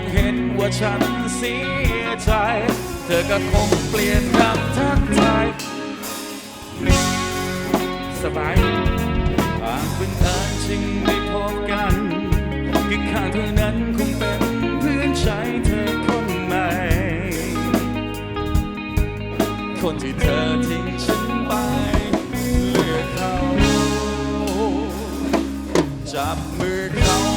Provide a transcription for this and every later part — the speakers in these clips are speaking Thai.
งเห็นว่าฉันเสียใจ เธอก็คงเปลี่ยนคำทักทายสบายหากเป็นเอิญจริงได้พบกันก็ข้างเธอนั้นคงเป็นเพื่อนใจเธอคนใหม่คนที่เธอทิ้งฉันไปเลือกเขา จับมือเขา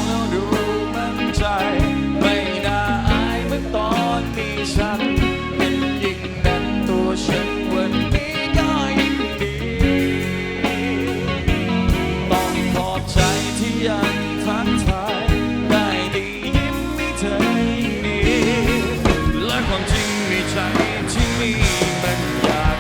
ในใจที่มีปัญญา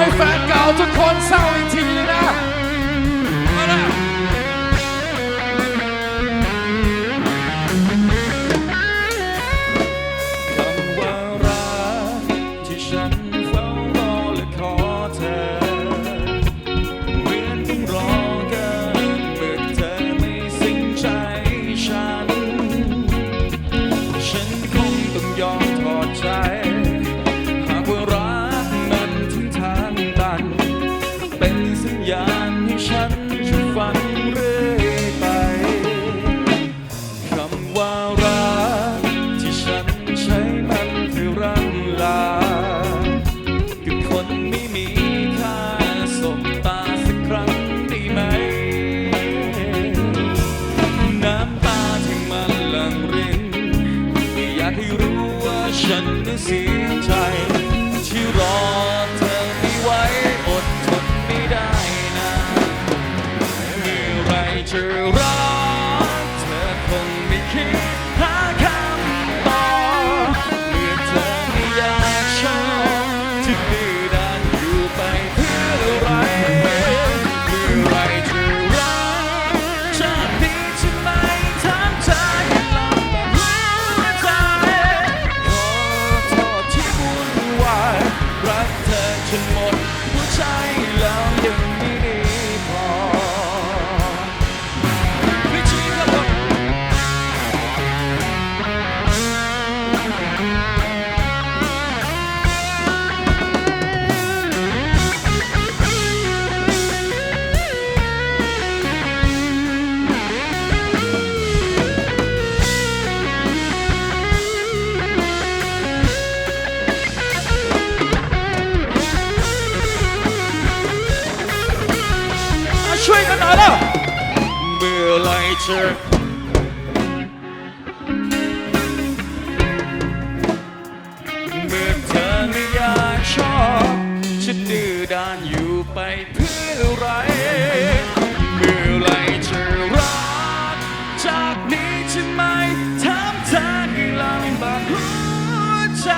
ให้แฟนเก่าทุกคนเศร้าอีกที ฉันจะฝันเรื่อยไปคำว่ารักที่ฉันใช้มันคือร่ำลากับคนไม่มีค่าสบตาสักครั้งได้ไหม น้ำตาที่มันหลั่งรินไม่อยากให้รู้ว่าฉันนั้นเสีย ฉันหมดหัวใจ ไรจะเมื่อเธอไม่ยากชอบจะดื้อด้านอยู่ไปเพื่ออะไรเมื่อไรจะรักจากนี้จะไม่ถามเธอให้ลำบากหัวใจ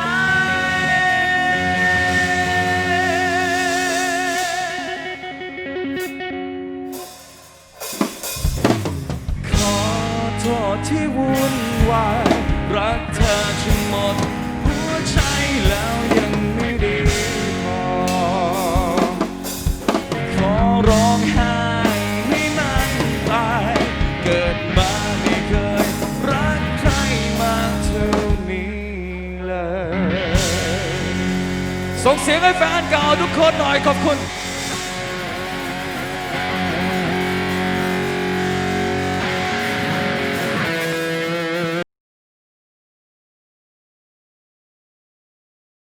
โทษที่วุ่นวายรักเธอจนหมดหัวใจแล้วยังไม่ดีพอ ขอร้องไห้ให้มันตายเกิดมาไม่เคยรักใครมากเท่านี้เลย ส่งเสียงให้แฟนเก่าทุกคนหน่อยขอบคุณ